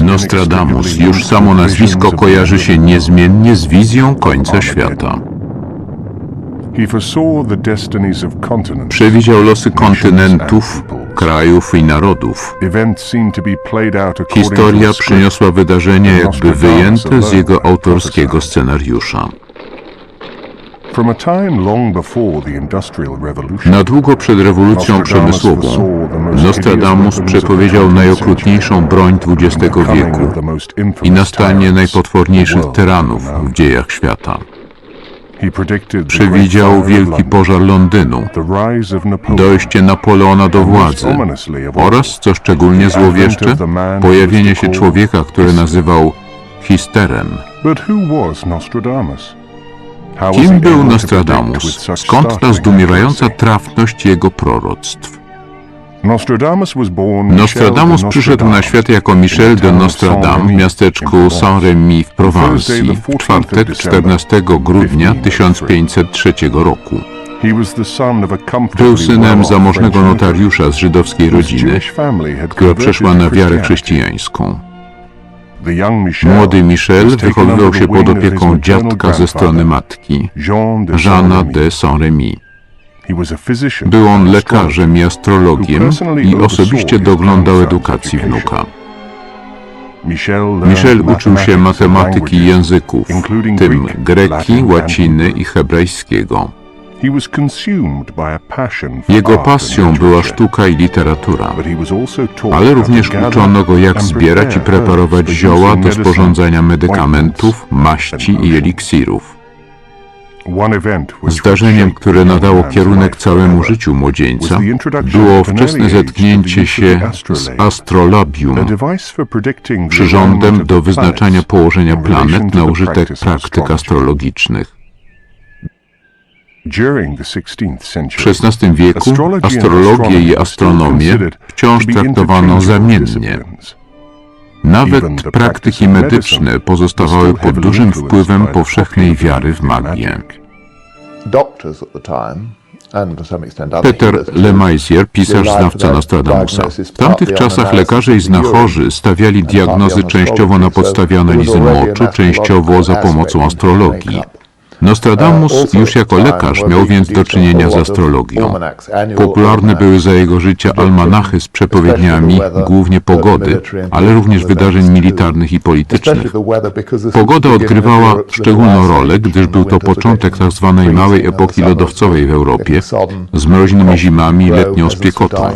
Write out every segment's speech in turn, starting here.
Nostradamus. Już samo nazwisko kojarzy się niezmiennie z wizją końca świata. Przewidział losy kontynentów, krajów i narodów. Historia przyniosła wydarzenia jakby wyjęte z jego autorskiego scenariusza. Na długo przed rewolucją przemysłową Nostradamus przepowiedział najokrutniejszą broń XX wieku i nastanie najpotworniejszych tyranów w dziejach świata. Przewidział wielki pożar Londynu, dojście Napoleona do władzy oraz, co szczególnie złowieszcze, pojawienie się człowieka, który nazywał histerem. Kim był Nostradamus? Skąd ta zdumiewająca trafność jego proroctw? Nostradamus przyszedł na świat jako Michel de Nostradam w miasteczku Saint-Rémy w Prowansji w czwartek 14 grudnia 1503 roku. Był synem zamożnego notariusza z żydowskiej rodziny, która przeszła na wiarę chrześcijańską. Młody Michel wychowywał się pod opieką dziadka ze strony matki, Jeana de Saint-Rémy. Był on lekarzem i astrologiem i osobiście doglądał edukacji wnuka. Michel uczył się matematyki i języków, tym greki, łaciny i hebrajskiego. Jego pasją była sztuka i literatura, ale również uczono go jak zbierać i preparować zioła do sporządzania medykamentów, maści i eliksirów. Zdarzeniem, które nadało kierunek całemu życiu młodzieńca, było wczesne zetknięcie się z astrolabium, przyrządem do wyznaczania położenia planet na użytek praktyk astrologicznych. W XVI wieku astrologię i astronomię wciąż traktowano zamiennie. Nawet praktyki medyczne pozostawały pod dużym wpływem powszechnej wiary w magię. Peter Lemaissier, pisarz znawca Nostradamusa. W tamtych czasach lekarze i znachorzy stawiali diagnozy częściowo na podstawie analizy moczu, częściowo za pomocą astrologii. Nostradamus już jako lekarz miał więc do czynienia z astrologią. Popularne były za jego życia almanachy z przepowiedniami głównie pogody, ale również wydarzeń militarnych i politycznych. Pogoda odgrywała szczególną rolę, gdyż był to początek tzw. małej epoki lodowcowej w Europie, z mroźnymi zimami i letnią spiekotą.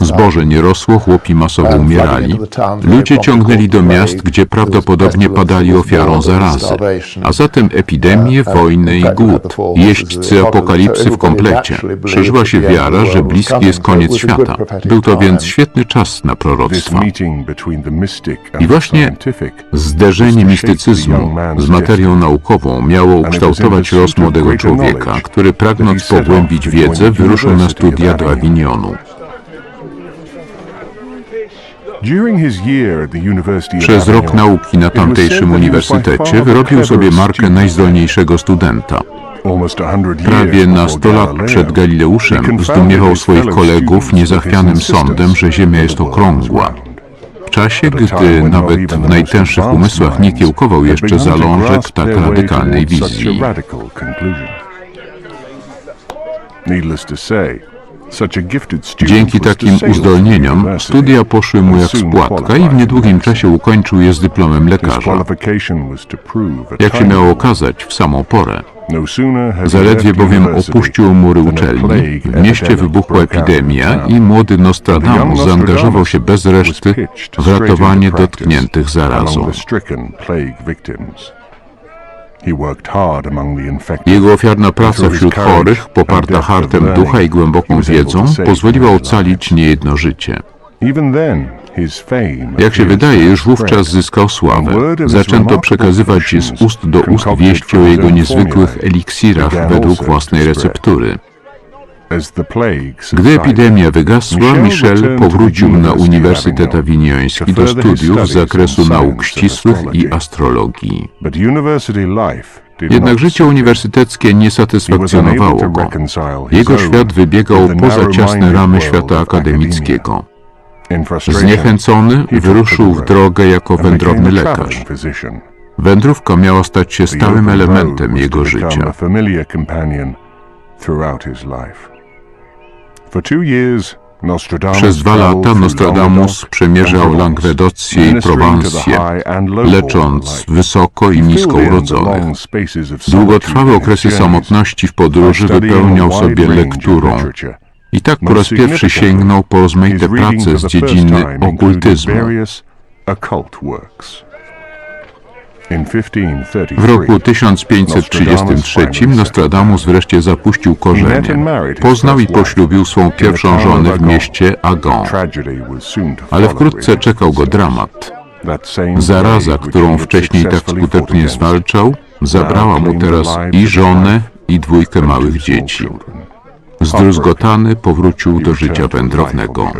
Zboże nie rosło, chłopi masowo umierali. Ludzie ciągnęli do miast, gdzie prawdopodobnie padali ofiarą zarazy, a zatem epidemie, wojny i głód. Jeźdźcy apokalipsy w komplecie. Szerzyła się wiara, że bliski jest koniec świata. Był to więc świetny czas na proroctwa. I właśnie zderzenie mistycyzmu z materią naukową miało ukształtować los młodego człowieka, który pragnąc pogłębić wiedzę, wyruszył na studia do Awinionu. Przez rok nauki na tamtejszym uniwersytecie wyrobił sobie markę najzdolniejszego studenta. Prawie na 100 lat przed Galileuszem zdumiewał swoich kolegów niezachwianym sądem, że Ziemia jest okrągła. W czasie, gdy nawet w najtęższych umysłach nie kiełkował jeszcze zalążek tak radykalnej wizji. Dzięki takim uzdolnieniom studia poszły mu jak z płatka i w niedługim czasie ukończył je z dyplomem lekarza. Jak się miało okazać, w samą porę. Zaledwie bowiem opuścił mury uczelni, w mieście wybuchła epidemia i młody Nostradamus zaangażował się bez reszty w ratowanie dotkniętych zarazą. Jego ofiarna praca wśród chorych, poparta hartem ducha i głęboką wiedzą, pozwoliła ocalić niejedno życie. Jak się wydaje, już wówczas zyskał sławę. Zaczęto przekazywać z ust do ust wieści o jego niezwykłych eliksirach według własnej receptury. Gdy epidemia wygasła, Michel powrócił na Uniwersytet Awinioński do studiów z zakresu nauk ścisłych i astrologii. Jednak życie uniwersyteckie nie satysfakcjonowało go. Jego świat wybiegał poza ciasne ramy świata akademickiego. Zniechęcony wyruszył w drogę jako wędrowny lekarz. Wędrówka miała stać się stałym elementem jego życia. throughout his life. Przez dwa lata Nostradamus przemierzał Langwedocję i Prowansję, lecząc wysoko i nisko urodzonych. Długotrwałe okresy samotności w podróży wypełniał sobie lekturą i tak po raz pierwszy sięgnął po rozmaite prace z dziedziny okultyzmu. W roku 1533 Nostradamus wreszcie zapuścił korzenie. Poznał i poślubił swą pierwszą żonę w mieście Agon. Ale wkrótce czekał go dramat. Zaraza, którą wcześniej tak skutecznie zwalczał, zabrała mu teraz i żonę, i dwójkę małych dzieci. Zdruzgotany powrócił do życia wędrownego.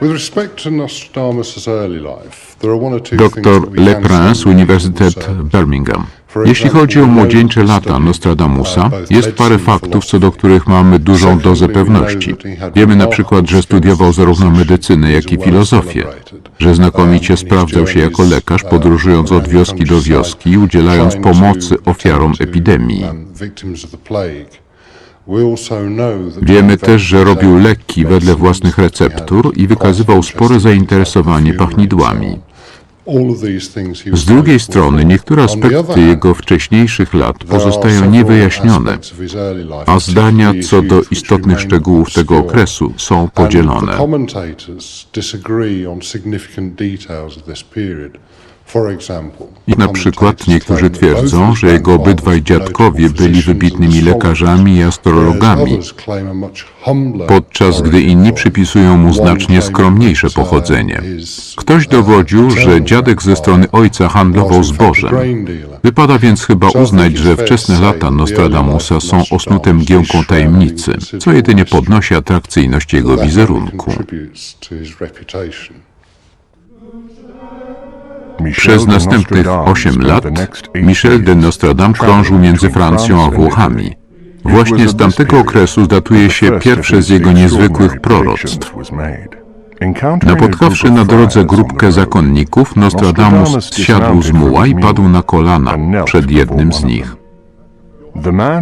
With respect to Nostradamus' early life, there are one or two things Dr that we Le can Prince, say Uniwersytet. Birmingham. Jeśli chodzi o młodzieńcze lata Nostradamusa, jest parę faktów, co do których mamy dużą dozę pewności. Wiemy na przykład, że studiował zarówno medycynę, jak i filozofię, że znakomicie sprawdzał się jako lekarz, podróżując od wioski do wioski i udzielając pomocy ofiarom epidemii. Wiemy też, że robił leki wedle własnych receptur i wykazywał spore zainteresowanie pachnidłami. Z drugiej strony niektóre aspekty jego wcześniejszych lat pozostają niewyjaśnione, a zdania co do istotnych szczegółów tego okresu są podzielone. Na przykład niektórzy twierdzą, że jego obydwaj dziadkowie byli wybitnymi lekarzami i astrologami, podczas gdy inni przypisują mu znacznie skromniejsze pochodzenie. Ktoś dowodził, że dziadek ze strony ojca handlował zbożem. Wypada więc chyba uznać, że wczesne lata Nostradamusa są osnute mgiełką tajemnicy, co jedynie podnosi atrakcyjność jego wizerunku. Przez następnych osiem lat Michel de Nostradam krążył między Francją a Włochami. Właśnie z tamtego okresu datuje się pierwsze z jego niezwykłych proroctw. Napotkawszy na drodze grupkę zakonników, Nostradamus zsiadł z muła i padł na kolana przed jednym z nich.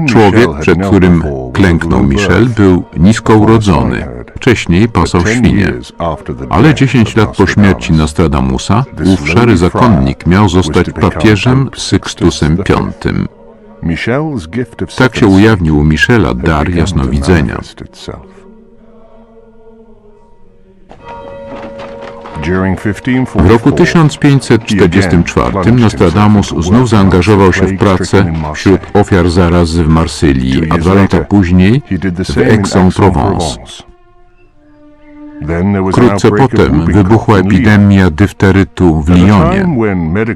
Człowiek, przed którym klęknął Michel, był nisko urodzony. Wcześniej pasał świnie. Ale 10 lat po śmierci Nostradamusa, ów szary zakonnik miał zostać papieżem Sykstusem V. Tak się ujawnił u Michela dar jasnowidzenia. W roku 1544 Nostradamus znów zaangażował się w pracę wśród ofiar zarazy w Marsylii, a dwa lata później w Aix-en-Provence. Wkrótce potem wybuchła epidemia dyfterytu w Lyonie.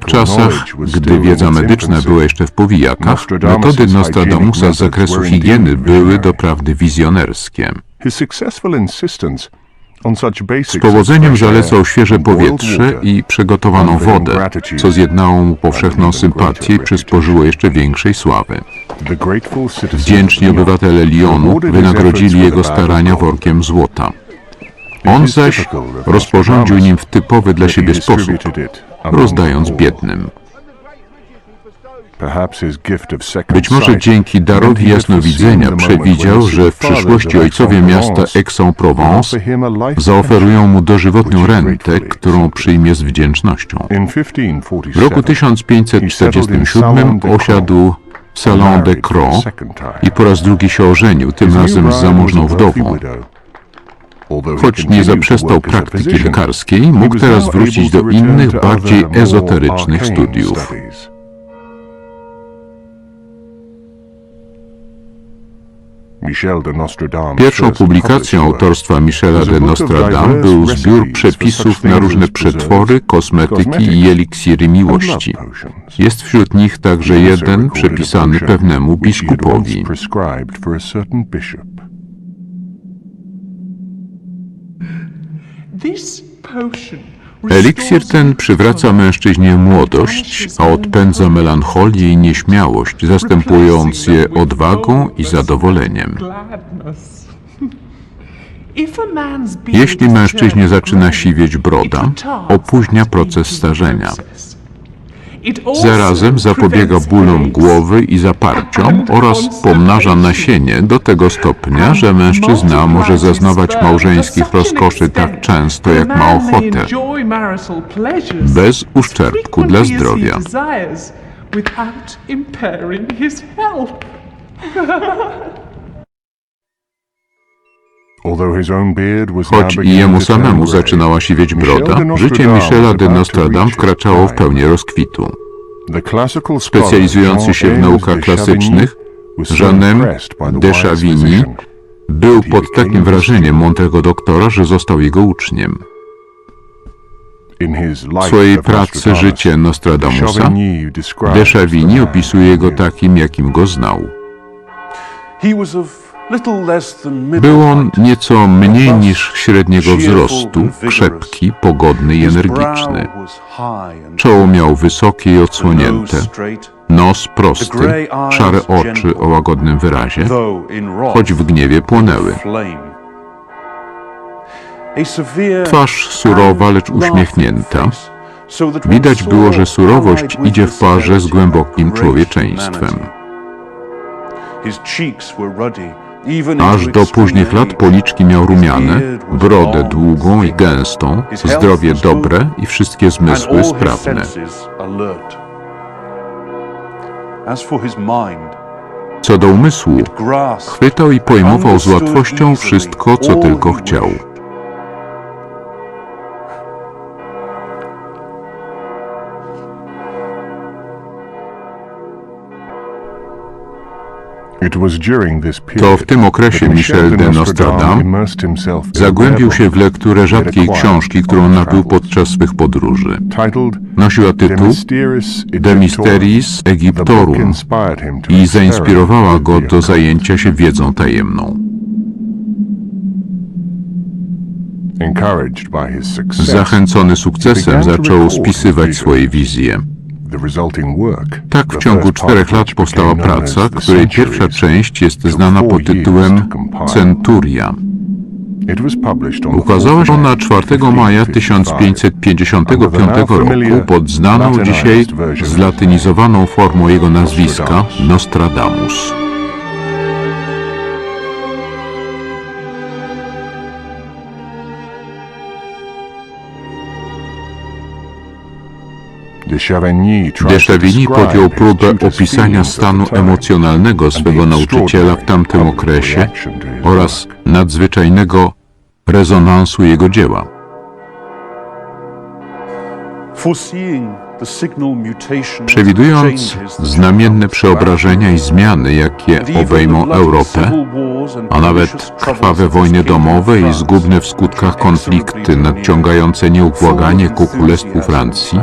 W czasach, gdy wiedza medyczna była jeszcze w powijakach, metody Nostradamusa z zakresu higieny były doprawdy wizjonerskie. Z powodzeniem zalecał świeże powietrze i przygotowaną wodę, co zjednało mu powszechną sympatię i przysporzyło jeszcze większej sławy. Wdzięczni obywatele Lyonu wynagrodzili jego starania workiem złota. On zaś rozporządził nim w typowy dla siebie sposób, rozdając biednym. Być może dzięki darowi jasnowidzenia przewidział, że w przyszłości ojcowie miasta Aix-en-Provence zaoferują mu dożywotnią rentę, którą przyjmie z wdzięcznością. W roku 1547 osiadł w Salon de Cros i po raz drugi się ożenił, tym razem z zamożną wdową. Choć nie zaprzestał praktyki lekarskiej, mógł teraz wrócić do innych, bardziej ezoterycznych studiów. Pierwszą publikacją autorstwa Michela de Nostradam był zbiór przepisów na różne przetwory, kosmetyki i eliksiry miłości. Jest wśród nich także jeden przepisany pewnemu biskupowi. Eliksir ten przywraca mężczyźnie młodość, a odpędza melancholię i nieśmiałość, zastępując je odwagą i zadowoleniem. Jeśli mężczyźnie zaczyna siwieć broda, opóźnia proces starzenia. Zarazem zapobiega bólom głowy i zaparciom oraz pomnaża nasienie do tego stopnia, że mężczyzna może zaznawać małżeńskich rozkoszy tak często, jak ma ochotę, bez uszczerbku dla zdrowia. Choć i jemu samemu zaczynała siwieć broda, życie Michela de Nostradam wkraczało w prime. pełni rozkwitu. Specjalizujący się w naukach klasycznych, Jeanem de Chavigny był pod takim wrażeniem mądrego doktora, że został jego uczniem. W swojej pracy Życie Nostradamusa de Chavigny opisuje go takim, jakim go znał. Był on nieco mniej niż średniego wzrostu, krzepki, pogodny i energiczny. Czoło miał wysokie i odsłonięte, nos prosty, szare oczy o łagodnym wyrazie, choć w gniewie płonęły. Twarz surowa, lecz uśmiechnięta. Widać było, że surowość idzie w parze z głębokim człowieczeństwem. His cheeks were ruddy, Aż do późnych lat policzki miał rumiane, brodę długą i gęstą, zdrowie dobre i wszystkie zmysły sprawne. Co do umysłu, chwytał i pojmował z łatwością wszystko, co tylko chciał. To w tym okresie Michel de Nostradam zagłębił się w lekturę rzadkiej książki, którą nabył podczas swych podróży. Nosiła tytuł De Mysteris Egyptorum i zainspirowała go do zajęcia się wiedzą tajemną. Zachęcony sukcesem zaczął spisywać swoje wizje. Tak w ciągu czterech lat powstała praca, której pierwsza część jest znana pod tytułem. Centuria. Ukazała się 4th ona May 4 maja 1555 roku pod znaną dzisiaj zlatynizowaną formą jego nazwiska Nostradamus. De Chavigny podjął próbę opisania stanu emocjonalnego swego nauczyciela w tamtym okresie oraz nadzwyczajnego rezonansu jego dzieła. Przewidując znamienne przeobrażenia i zmiany, jakie obejmą Europę, a nawet krwawe wojny domowe i zgubne w skutkach konflikty nadciągające nieubłaganie ku królestwu Francji,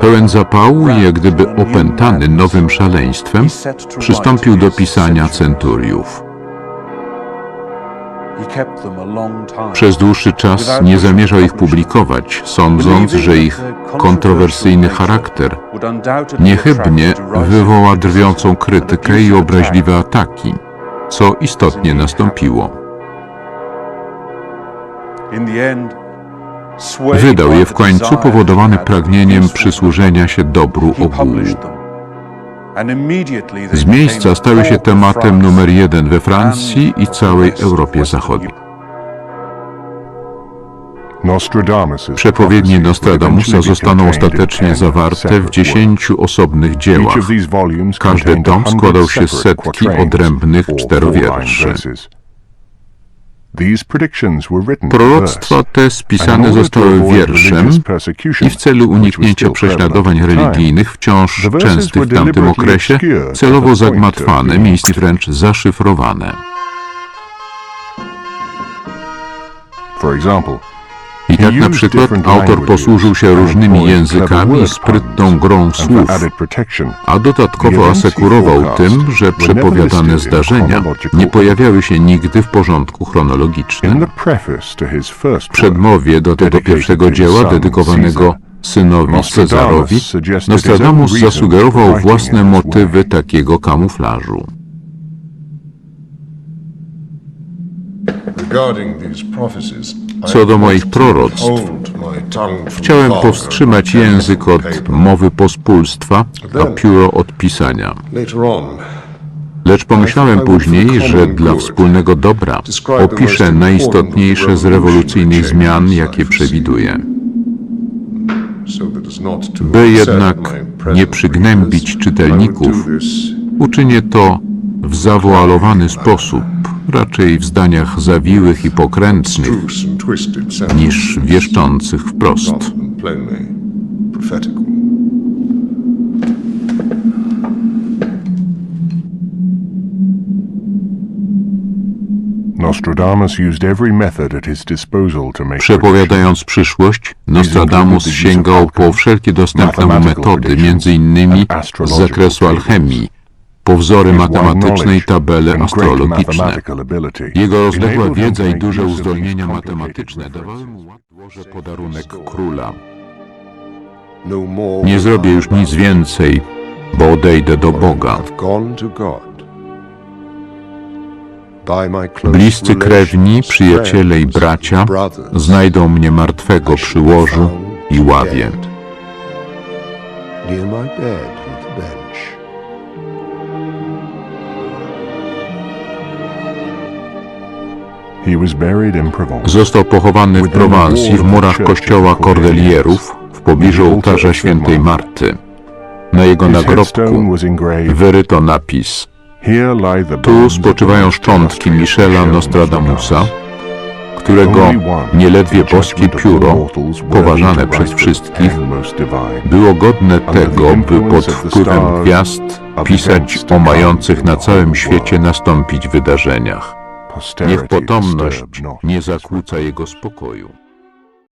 pełen zapału i jak gdyby opętany nowym szaleństwem, przystąpił do pisania centuriów. Przez dłuższy czas nie zamierzał ich publikować, sądząc, że ich kontrowersyjny charakter niechybnie wywoła drwiącą krytykę i obraźliwe ataki, co istotnie nastąpiło. Wydał je w końcu powodowany pragnieniem przysłużenia się dobru ogółu. Z miejsca stały się tematem numer jeden we Francji i całej Europie Zachodniej. Przepowiednie Nostradamusa zostaną ostatecznie zawarte w dziesięciu osobnych dziełach. Każdy tom 100 składał się z setki odrębnych czterowierszy. Proroctwa te spisane zostały wierszem i w celu uniknięcia prześladowań religijnych wciąż częstych w tamtym okresie, celowo zagmatwane, miejsce wręcz zaszyfrowane. For example, I tak na przykład autor posłużył się różnymi językami i sprytną grą słów, a dodatkowo asekurował tym, że przepowiadane zdarzenia nie pojawiały się nigdy w porządku chronologicznym. W przedmowie do tego pierwszego dzieła dedykowanego synowi Cezarowi, Nostradamus zasugerował własne motywy takiego kamuflażu. Co do moich proroctw, chciałem powstrzymać język od mowy pospólstwa, a pióro od pisania. Lecz pomyślałem później, że dla wspólnego dobra opiszę najistotniejsze z rewolucyjnych zmian, jakie przewiduję. By jednak nie przygnębić czytelników, uczynię to w zawoalowany sposób, raczej w zdaniach zawiłych i pokrętnych, niż wieszczących wprost. Przepowiadając przyszłość, Nostradamus sięgał po wszelkie dostępne metody, między innymi z zakresu alchemii, po wzory matematyczne i tabele astrologiczne. Jego rozległa wiedza i duże uzdolnienia matematyczne dawały mu łatwo podarunek króla. Nie zrobię już nic więcej, bo odejdę do Boga. Bliscy krewni, przyjaciele i bracia znajdą mnie martwego przy łożu i ławie. My bed Został pochowany w Prowansji w murach kościoła Kordelierów w pobliżu ołtarza świętej Marty. Na jego nagrobku wyryto napis. Tu spoczywają szczątki Michela Michel Nostradamusa, którego nieledwie boskie pióro, poważane przez wszystkich, było godne tego, by pod wpływem gwiazd pisać o mających na całym świecie nastąpić wydarzeniach. Niech potomność nie zakłóca jego spokoju.